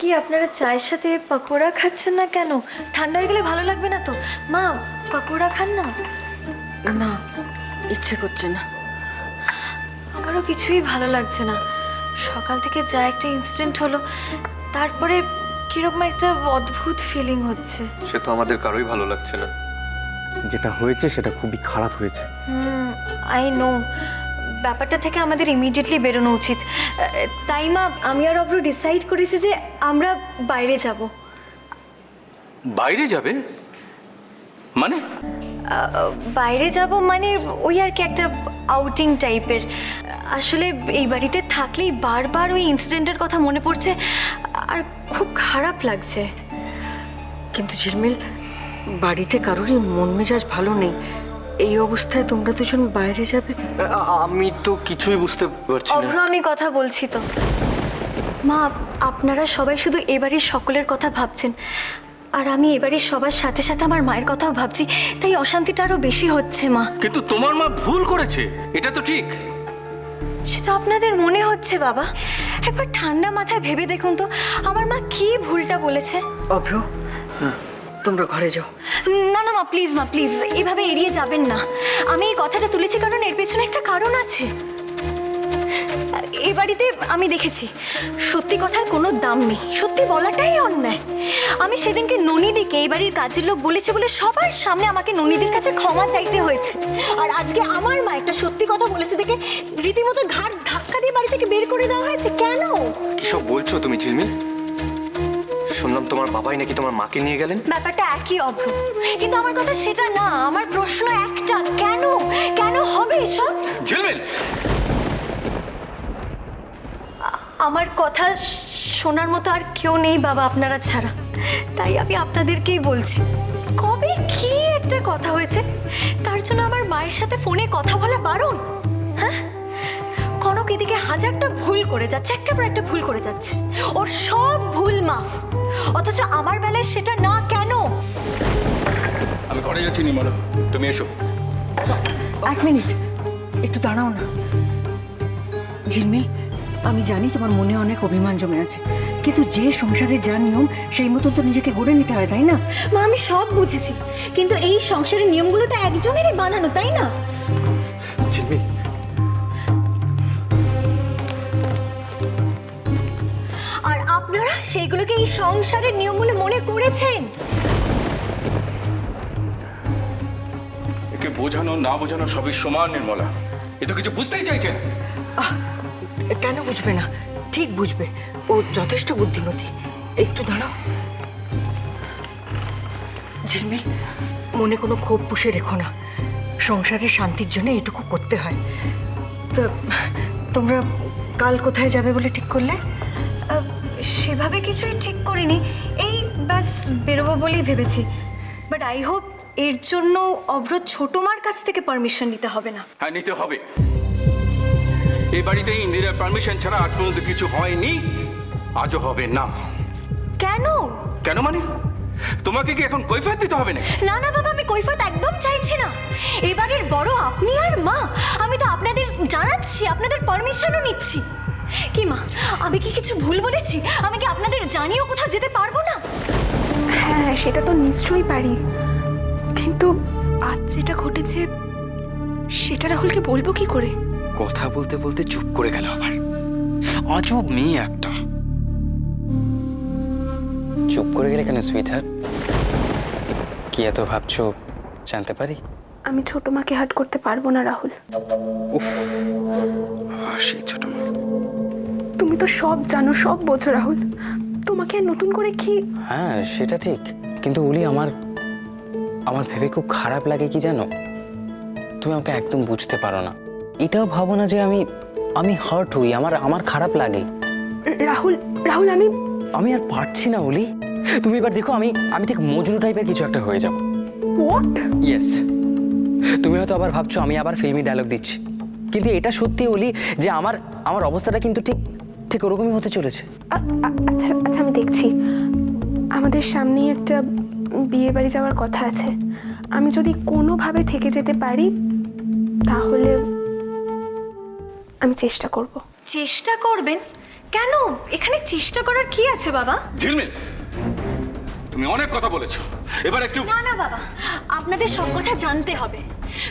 কি আপনারা চায়ের সাথে পকোড়া খাচ্ছেন না কেন? ঠান্ডা হয়ে গেলে ভালো লাগবে না তো। মা পকোড়া খান না। না ইচ্ছে করছে না। আমারও কিছুই ভালো লাগছে না। সকাল থেকে যা একটা ইনসিডেন্ট হলো তারপরে কীরকম একটা অদ্ভুত ফিলিং হচ্ছে। সে তো আমাদের কারোই ভালো লাগছে না। যেটা হয়েছে সেটা খুবই খারাপ হয়েছে। হুম আই নো ব্যাপারটা থেকে আমাদের ইমিডিয়েটলি বেরোনো উচিত। তাই মা আমি আর অব্র ডিসাইড করেছি যে আমরা বাইরে যাব। বাইরে যাবে? মানে? বাইরে যাব মানে ওই আর কি একটা আউটিং টাইপের আসলে এই বাড়িতে থাকলেই বারবার ওই ইনসিডেন্টের কথা মনে পড়ছে আর খুব খারাপ লাগছে। কিন্তু ঝিলমিল বাড়িতে কারোরই মন মেজাজ ভালো নেই। এই অবস্থায় তোমরা দুজন বাইরে যাবে? আমি তো কিছুই বুঝতে পারছি না। অভ্র আমি কথা বলছি তো। মা আপনারা সবাই শুধু এবাড়ির সকলের কথা ভাবছেন। আর আমি এবাড়ির সবার সাথে সাথে আমার মায়ের কথাও ভাবছি। তাই অশান্তিটা আরও বেশি হচ্ছে মা। কিন্তু তোমার মা ভুল করেছে। এটা তো ঠিক। সেটা আপনাদের মনে হচ্ছে বাবা। একবার ঠান্ডা মাথায় ভেবে দেখুন তো আমার মা কি ভুলটা বলেছে? অভ্র তোমরা ঘরে যাও। না না মা প্লিজ মা প্লিজ এভাবে এড়িয়ে যাবেন না। আমি এই কথাটা তুলেছি কারণ এর পেছনে একটা কারণ আছে। এ বাড়িতে আমি দেখেছি সত্যি কথার কোনো দাম নেই সত্যি বলাটাই অন্যায়। আমি সেদিনকে ননীদিকে এই বাড়ির কাজের লোক বলেছে বলে সবার সামনে আমাকে ননীদির কাছে ক্ষমা চাইতে হয়েছে। আর আজকে আমার মা একটা সত্যি কথা বলেছে দেখে রীতিমতো ঘাট ধাক্কা দিয়ে বাড়ি থেকে বের করে দেওয়া হয়েছে। কেন? কিসব বলছো তুমি ঝিলমিল? শুনলাম তোমার বাবাই নাকি তোমার মাকে নিয়ে গেলেন। ব্যাপারটা একই অভ্র। কিন্তু আমার কথা সেটা না আমার প্রশ্ন একটা কেন? কেন হবে এসব? ঝিলমিল! আমার কথা শোনার মতো আর কেউ নেই বাবা আপনারা ছাড়া। তাই আমি আপনাদেরকেই বলছি কবে কি একটা কথা হয়েছে তার জন্য আমার মায়ের সাথে ফোনে কথা বলা বারণ। হ্যাঁ? কনক এদিকে হাজারটা ভুল করে যাচ্ছে একটা পর একটা ভুল করে যাচ্ছে। ওর সব ভুল মাফ। অথচ আমার বেলায় সেটা না কেন? আমি ঘরে যাচ্ছি নির্মলা। তুমি এসো। এক মিনিট। একটু দাঁড়াও না। ঝিলমিল আমি জানি তোমার মনে অনেক অভিমান জমে আছে। কিন্তু যে সংসারে যা নিয়ম সেই মতন তো নিজেকে গড়ে নিতে হয় তাই না? মা আমি সব বুঝেছি। কিন্তু এই সংসারের নিয়মগুলো তো একজনেরই বানানো তাই না? সেইগুলোকে এই সংসারের নিয়ম বলে মনে করেছেন? একে বোঝানো না বোঝানো সবই সমান নির্মলা। এ তো কিছু বুঝতেই চাইছে না। কেন বুঝবে না? ঠিক বুঝবে। ও যথেষ্ট বুদ্ধিমতী। একটু দাঁড়াও। ঝিলমিল মনে কোনো ক্ষোভ পুষে রেখো না। সংসারের শান্তির জন্য এটুকু করতে হয়। তো তোমরা কাল কোথায় যাবে বলে ঠিক করলে? সেভাবে কিছুই ঠিক করিনি। এই ব্যাস বেরোবো বলেই ভেবেছি। বাট আই হোপ এর জন্য অভ্র ছোট মার কাছ থেকে পারমিশন নিতে হবে না। হ্যাঁ নিতে হবে। এই বাড়িতে ইন্দিরার পারমিশন ছাড়া আজ পর্যন্ত কিছু হয়নি। আজও হবে না। কেন? কেন মানে? তোমাকে কি এখন কৈফিয়ত দিতে হবে না না না বাবা আমি কৈফত একদম চাইছি না। এবারের বড় আপনি আর মা আমি তো আপনাদের জানাচ্ছি আপনাদের পারমিশনও নিচ্ছি। কি মা আমি কি কিছু ভুল বলেছি? আমি কি আপনাদের জানিয়েও কোথাও যেতে পারব না? হ্যাঁ সেটা তো নিশ্চয়ই পারি। কিন্তু আজ যেটা ঘটেছে সেটা রাহুলকে বলব কি করে? কথা বলতে বলতে চুপ করে গেল আবার। অজব মেয়ে একটা। চুপ করে গেলে কেন সুইটার কি এত ভাবছ জানতে পারি? আমি ছোট মাকে হাট করতে পারব না রাহুল। আহ, সেই ছোট মা। তুমি তো সব জানো সব বোঝো রাহুল। তোমাকে নতুন করে কি হ্যাঁ সেটা ঠিক। কিন্তু উলি আমার আমার ভেবে খুব খারাপ লাগে কি জানো? তুমি আমাকে একদম বুঝতে পারো না। এটাও ভাবো না যে আমি আমি হার্ট হই আমার আমার খারাপ লাগে। রাহুল রাহুল আমি আমি আর পারছি না উলি। তুমি এবার দেখো আমি আমি ঠিক মজনু টাইপের কিছু একটা হয়ে যাব। হোয়াট ইয়েস তুমি হয়তো আবার ভাবছ আমি আবার ফিল্মি ডায়লগ দিচ্ছি। কিন্তু এটা সত্যি বলি যে আমার আমার অবস্থাটা কিন্তু ঠিক ঠিক ওরকমই হতে চলেছে। আচ্ছা আচ্ছা আমি দেখছি। আমাদের সামনেই একটা বিয়ে বাড়ি যাওয়ার কথা আছে। আমি যদি কোনোভাবে থেকে যেতে পারি তাহলে আমি চেষ্টা করব। চেষ্টা করবেন? কেন? এখানে চেষ্টা করার কি আছে বাবা? ঝিলমিল তুমি অনেক কথা বলেছ। এবার একটু না না বাবা। আপনাদের সব কথা জানতে হবে।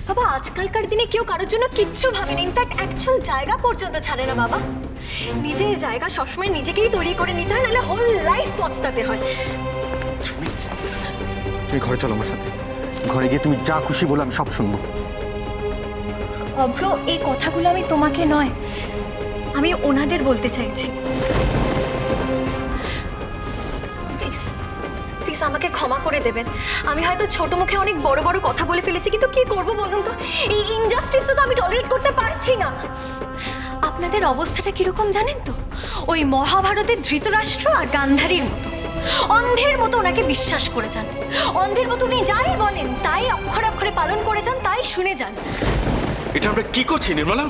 বাবা আজকালকার দিনে কেউ কারোর জন্য কিচ্ছু ভাবে না ইনফ্যাক্ট অ্যাকচুয়াল জায়গা পর্যন্ত ছাড়ে না বাবা। নিজের জায়গা সবসময় নিজেকেই তৈরি করে নিতে হয় নাহলে হোল লাইফ পচতাতে হয়। তুমি ঘরে চলো আমার সাথে। ঘরে গিয়ে তুমি যা খুশি বলে আমি সব শুনব। অভ্র এই কথাগুলো আমি তোমাকে নয় আমি ওনাদের বলতে চাইছি। আমাকে ক্ষমা করে দেবেন। আমি হয়তো ছোট মুখে অনেক বড় বড় কথা বলে ফেলেছি কিন্তু কি করব বলুন তো? এই ইনজাস্টিস তো আমি টলারেট করতে পারছি না। আপনাদের অবস্থাটা কীরকম জানেন তো? ওই মহাভারতের ধৃতরাষ্ট্র আর গান্ধারীর মতো। অন্ধের মতো ওনাকে বিশ্বাস করে যান। অন্ধের মতো উনি যাই বলেন তাই অক্ষরে অক্ষরে পালন করে যান তাই শুনে যান। এটা আমরা কি করছি নির্মলা?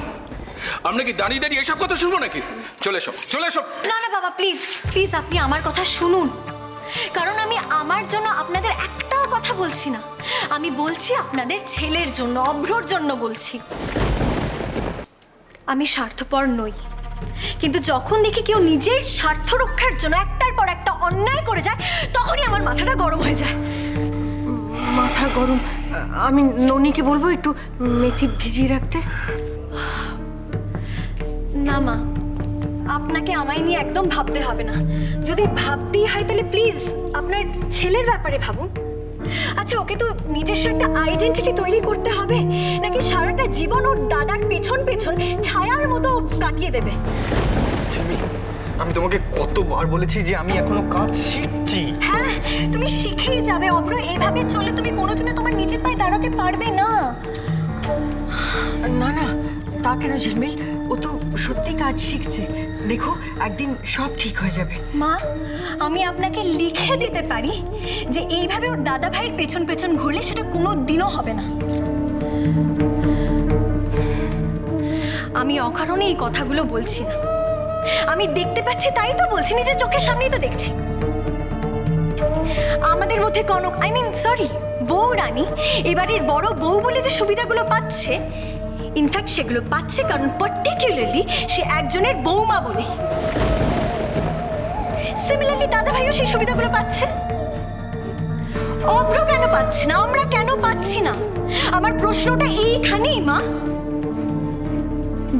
আমরা কি দাঁড়িয়ে দাঁড়িয়ে এসব কথা শুনব নাকি? চলে এসো চলে এসো। না না বাবা প্লিজ প্লিজ আপনি আমার কথা শুনুন। কারণ আমি আমার জন্য আপনাদের একটাও কথা বলছি না। আমি বলছি আপনাদের ছেলের জন্য অভ্রর জন্য বলছি। আমি স্বার্থপর নই। কিন্তু যখন দেখি কেউ নিজের স্বার্থ রক্ষার জন্য একটার পর একটা অন্যায় করে যায় তখনই আমার মাথাটা গরম হয়ে যায়। মাথা গরম। আমি ননিকে বলব একটু মেথি ভিজিয়ে রাখতে। না মা আপনাকে আমায় নিয়ে একদম ভাবতে হবে না। যদি ভাবতেই হয় তাহলে প্লিজ আপনার ছেলের ব্যাপারে ভাবুন। আচ্ছা ওকে তো নিজস্ব একটা আইডেন্টিটি তৈরি করতে হবে নাকি সারাটা জীবন ওর দাদার পেছন পেছন ছায়ার মতো কাটিয়ে দেবে? আমি তোমাকে কতবার বলেছি যে আমি এখনও কাজ শিখছি। হ্যাঁ তুমি শিখেই যাবে অব্র এভাবে চলে তুমি কোনোদিনও তোমার নিজের পায়ে দাঁড়াতে পারবে না। না না তা কেন ঝিলমিল সত্যি কাজ শিখছে। দেখো, একদিন সব ঠিক হয়ে যাবে। মা, আমি আপনাকে লিখে দিতে পারি যে এইভাবে ওর দাদা ভাইয়ের পেছন পেছন ঘুরলে সেটা কোনো দিনও হবে না। আমি অকারণে এই কথাগুলো বলছি না। আমি দেখতে পাচ্ছি, তাই তো বলছি, নিজের চোখের সামনেই তো দেখছি। আমাদের মধ্যে কনক আই মিন সরি বউ রানী, এবারের বড় বউ বলে যে সুবিধাগুলো পাচ্ছে ইনফ্যাক্ট সেগুলো পাচ্ছে কারণ পার্টিকুলারলি সে একজনের বৌমা বলে। সিমিলারলি দাদা ভাইও সেই সুবিধাগুলো পাচ্ছে। অভ্র কেন পাচ্ছে না? আমরা কেন পাচ্ছি না? আমার প্রশ্নটা এইখানেই, মা।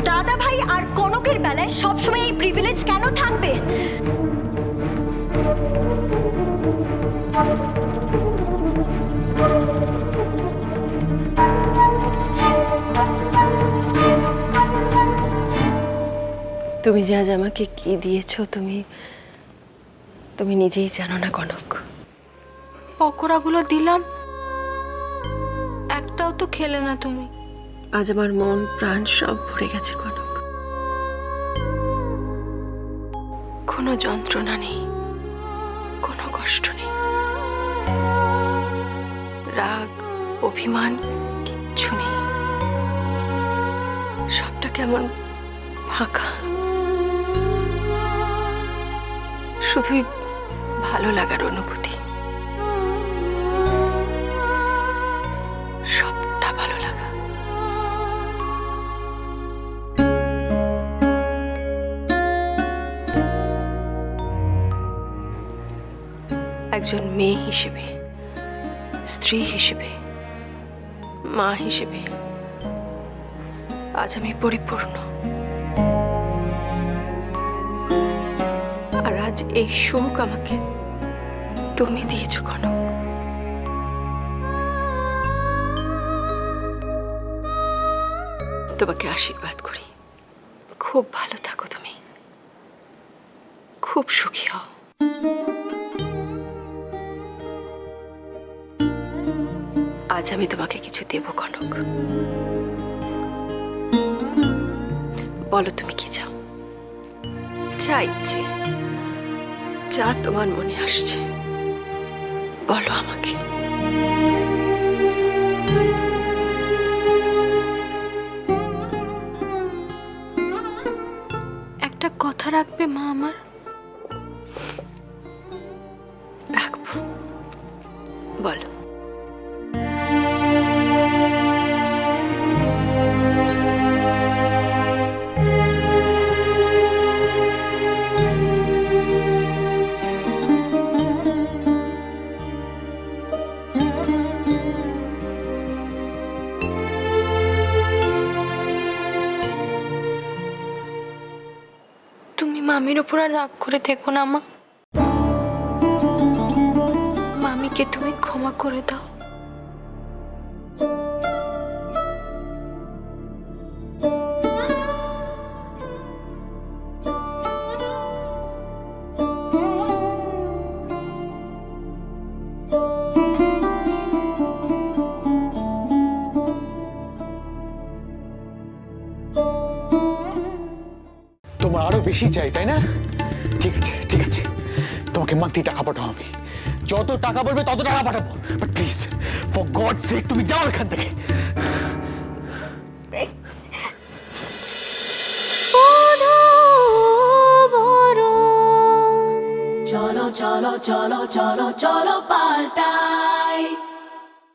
দাদা ভাই আর কনকের বেলায় সবসময় এই প্রিভিলেজ কেন থাকবে? তুমি যে আজ আমাকে কি দিয়েছ তুমি তুমি নিজেই জানো না কনক। পকোড়াগুলো দিলাম একটাও তো খেলে না তুমি। আজ আমার মন প্রাণ সব ভরে গেছে কনক। কোনো যন্ত্রণা নেই কোনো কষ্ট নেই। রাগ অভিমান কিচ্ছু নেই। সবটা কেমন ফাঁকা। শুধুই ভালো লাগার অনুভূতি। সবটা ভালো লাগা। একজন মেয়ে হিসেবে, স্ত্রী হিসেবে, মা হিসেবে আজ আমি পরিপূর্ণ। আজ এই সুখ আমাকে তুমি দিয়েছ কনক। তোমাকে আশীর্বাদ করি। খুব ভালো থাকো তুমি। খুব সুখী হও। আজ আমি তোমাকে কিছু দেব কনক। বলো তুমি কি চাও? যা ইচ্ছে। যা তোমার মনে আসছে বলো আমাকে। একটা কথা রাখবে মা আমার? মামির উপর আর রাগ করে থেকো না মা। মামিকে তুমি ক্ষমা করে দাও। বেশি চাই, তাই না? ঠিক আছে ঠিক আছে। তোমাকে মান্থলি টাকা পাঠাও আমি। যত টাকা বলবে তত টাকা পাঠাবো। But please for God sake তুমি যাও এখান থেকে। cholo cholo cholo cholo cholo palta